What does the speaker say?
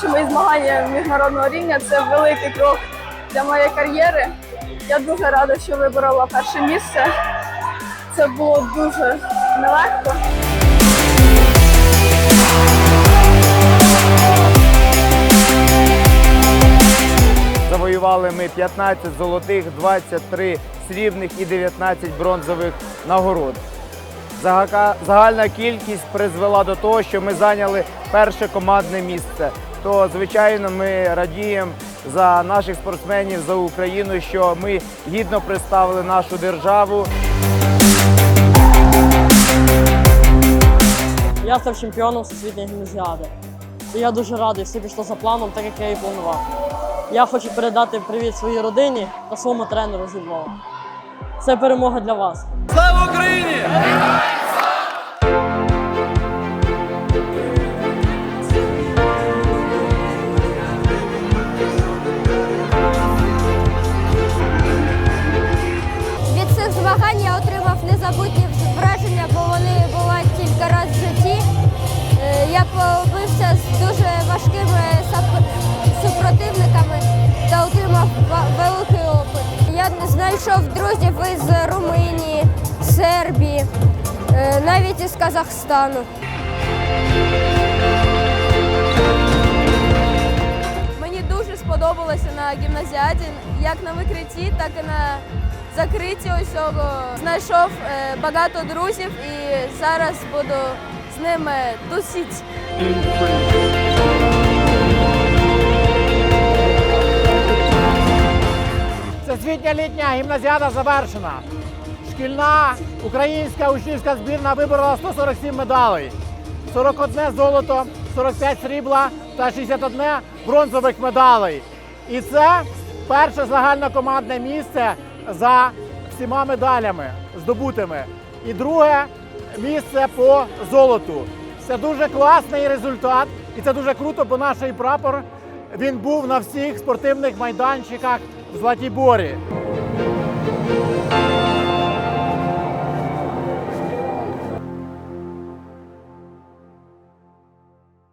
перші мої змагання міжнародного рівня це великий крок для моєї кар'єри. Я дуже рада, що виборола перше місце. Це було дуже нелегко. Завоювали ми 15 золотих, 23 срібних і 19 бронзових нагород. Загальна кількість призвела до того, що ми зайняли перше командне місце. То, звичайно, ми радіємо за наших спортсменів, за Україну, що ми гідно представили нашу державу. Я став чемпіоном всесвітньої гімназіади. І я дуже радий, все пішло за планом, так як я і планував. Я хочу передати привіт своїй родині та своєму тренеру зі Львова. Це перемога для вас. Слава Україні! Я отримав незабутні враження, бо вони бувають тільки раз в житті. Е, Я побився з дуже важкими супротивниками та отримав великий опит. Я знайшов друзів із Румунії, Сербії, е, навіть із Казахстану. Мені дуже сподобалося на гімназіаді, як на викритті, так і на закритті усього. Знайшов е, багато друзів і зараз буду з ними тусити. Всесвітня літня гімназіада завершена. Шкільна українська учнівська збірна виборола 147 медалей, 41 золото, 45 срібла та 61 бронзових медалей. І це перше загальнокомандне місце за всіма медалями здобутими. І друге місце по золоту. Це дуже класний результат, і це дуже круто, бо наш прапор він був на всіх спортивних майданчиках в Златій Борі.